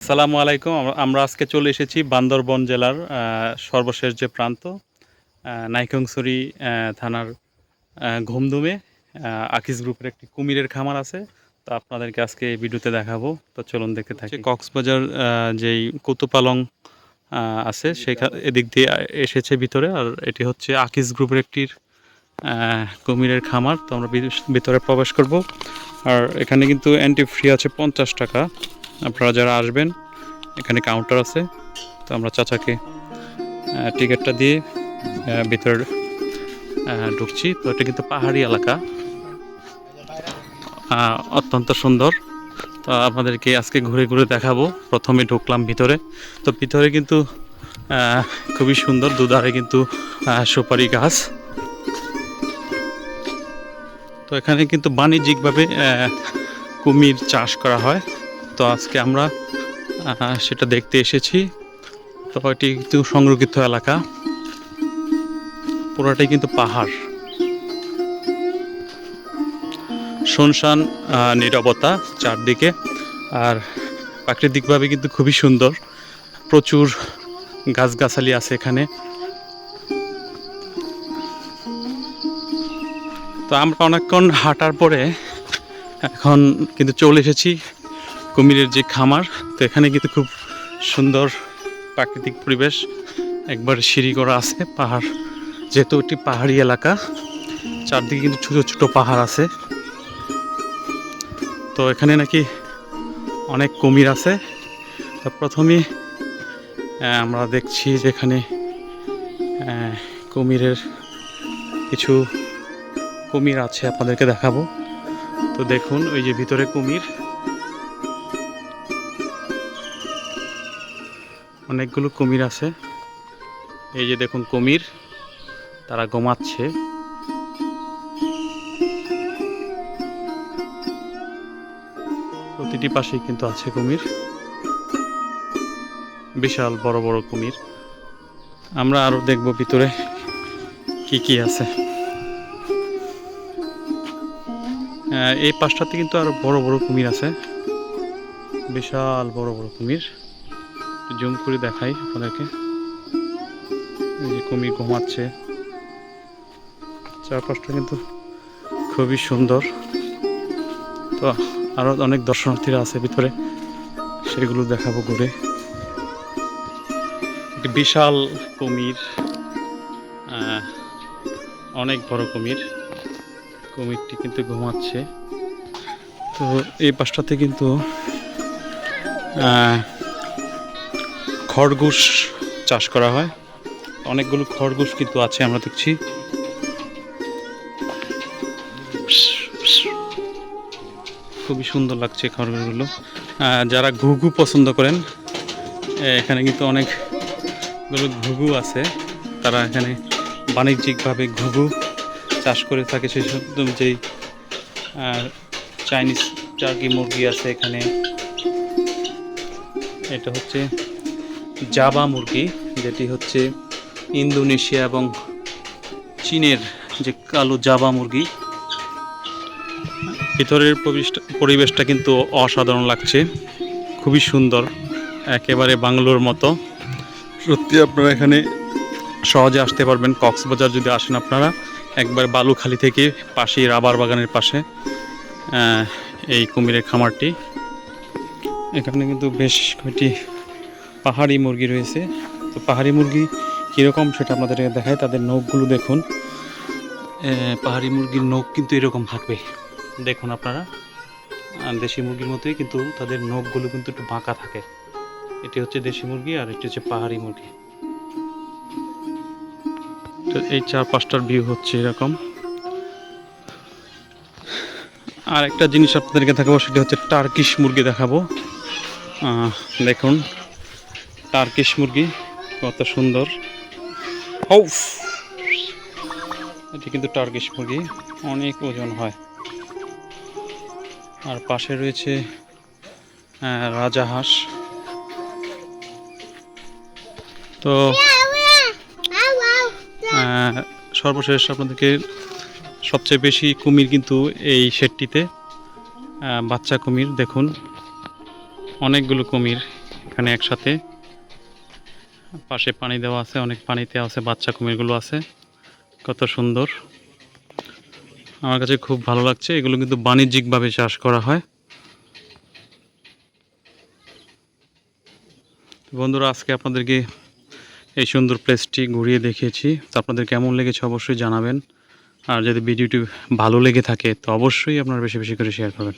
আসসালামু আলাইকুম। আমরা- আজকে চলে এসেছি বান্দরবন জেলার সর্বশেষ যে প্রান্ত আহ, থানার আহ, ঘুমদুমে আকিস গ্রুপের একটি কুমিরের খামার আছে। তো আপনাদেরকে আজকে এই ভিডিওতে দেখাবো। তো চলুন দেখতে থাকি। কক্সবাজার যেই কুতুপালং আছে সেখানে এদিক দিয়ে এসেছে ভিতরে। আর এটি হচ্ছে আকিস গ্রুপের একটি কুমিরের খামার। তো আমরা ভিতরে প্রবেশ করব। আর এখানে কিন্তু এন্ট্রি ফ্রি আছে পঞ্চাশ টাকা। আপনারা যারা আসবেন, এখানে কাউন্টার আছে, তো আমরা চাচাকে টিকিটটা দিয়ে ভিতরে ঢুকছি। তো এটা কিন্তু পাহাড়ি এলাকা। অত্যন্ত সুন্দর। তো আপনাদেরকে আজকে ঘুরে ঘুরে দেখাবো। প্রথমে ঢুকলাম ভিতরে। তো ভিতরে কিন্তু খুবই সুন্দর। দুধারে কিন্তু সুপারি গাছ। তো এখানে কিন্তু বাণিজ্যিকভাবে কুমির চাষ করা হয়। তো আজকে আমরা সেটা দেখতে এসেছি। তো এটি কিন্তু সংরক্ষিত এলাকা। পুরোটাই কিন্তু পাহাড়। শুনশান নিরবতা চারদিকে। আর প্রাকৃতিকভাবে কিন্তু খুবই সুন্দর। প্রচুর গাছগাছালি আছে এখানে। তো আমরা অনেকক্ষণ হাঁটার পরে এখন কিন্তু চলে এসেছি কুমিরের যে খামার, তো এখানে কিন্তু খুব সুন্দর প্রাকৃতিক পরিবেশ। একবার সিঁড়ি করা আছে, পাহাড়, যেহেতু একটি পাহাড়ি এলাকা, চারদিকে কিন্তু ছোট ছোট পাহাড় আছে। তো এখানে নাকি অনেক কুমির আছে। তো প্রথমে আমরা দেখছি যে এখানে কুমিরের কিছু কুমির আছে, আপনাদেরকে দেখাবো। তো দেখুন, ওই যে ভিতরে কুমির। অনেকগুলো কুমির আছে। এই যে দেখুন কুমির, তারা ঘুমাচ্ছে। প্রতিটি পাশেই কিন্তু আছে কুমির। বিশাল বড় বড় কুমির। আমরা আরও দেখব ভিতরে কি কি আছে। এই পাশটাতে কিন্তু আরও বড় বড় কুমির আছে। বিশাল বড় বড় কুমির। জুম করে দেখাই আপনাদেরকে এই যে কুমির ঘুমাচ্ছে। চারপাশটা কিন্তু খুবই সুন্দর। তো আরও অনেক দর্শনার্থীরা আছে ভিতরে। সেগুলো দেখাবো ঘুরে। একটি বিশাল কুমির অনেক বড় কুমির। কুমিরটি কিন্তু ঘুমাচ্ছে। তো এই পাশটাতে কিন্তু খরগোশ চাষ করা হয়। অনেকগুলো খরগোশ কিন্তু আছে, আমরা দেখছি। খুবই সুন্দর লাগছে খরগোশগুলো। যারা ঘুঘু পছন্দ করেন এখানে কিন্তু অনেকগুলো ঘুঘু আছে। তারা এখানে বাণিজ্যিকভাবে ঘুঘু চাষ করে থাকে। সেই সব যেই চাইনিজ টার্কি মুরগি আছে এখানে। এটা হচ্ছে জাবা মুরগি, যেটি হচ্ছে ইন্দোনেশিয়া এবং চীনের যে কালো জাবা মুরগি। ভিতরের পরিবেশটা- কিন্তু অসাধারণ লাগছে, খুবই সুন্দর, একেবারে বাংলোর মতো। সত্যি আপনারা এখানে সহজে আসতে পারবেন, কক্সবাজার যদি আসেন আপনারা, একবার বালুখালি থেকে পাশেই রাবার বাগানের পাশে এই কুমিরের খামারটি। এখানে কিন্তু বেশ কয়েকটি পাহাড়ি মুরগি রয়েছে। তো পাহাড়ি মুরগি কীরকম সেটা আপনাদেরকে দেখায়, তাদের নখগুলো দেখুন। পাহাড়ি মুরগির নখ কিন্তু এরকম থাকবে দেখুন আপনারা দেশি মুরগির মতোই কিন্তু তাদের নখগুলো কিন্তু একটু বাঁকা থাকে। এটি হচ্ছে দেশি মুরগি আর এটি হচ্ছে পাহাড়ি মুরগি। তো এই চার পাঁচটার ভিউ হচ্ছে এরকম। আর একটা জিনিস আপনাদেরকে দেখাবো, সেটা হচ্ছে টার্কিশ মুরগি দেখাবো। দেখুন। টার্কিশ মুরগি কত সুন্দর। হৌফ এটি কিন্তু টার্কিশ মুরগি অনেক ওজন হয়। আর পাশে রয়েছে রাজা হাঁস। তো সর্বশেষ আপনাদেরকে সবচেয়ে বেশি কুমির কিন্তু এই শেডটিতে বাচ্চা কুমির দেখুন। অনেকগুলো কুমির এখানে একসাথে। পাশে পানি দেওয়া আছে, অনেক পানিতে আছে, বাচ্চা কুমিরগুলো আছে। কত সুন্দর। আমার কাছে খুব ভালো লাগছে, এগুলো কিন্তু বাণিজ্যিকভাবে চাষ করা হয়। বন্ধুরা, আজকে আপনাদেরকে এই সুন্দর প্লেসটি ঘুরিয়ে দেখিয়েছি। তো আপনাদের কেমন লেগেছে অবশ্যই জানাবেন। আর যদি ভিডিওটি ভালো লেগে থাকে, তো অবশ্যই আপনারা বেশি বেশি করে শেয়ার করবেন।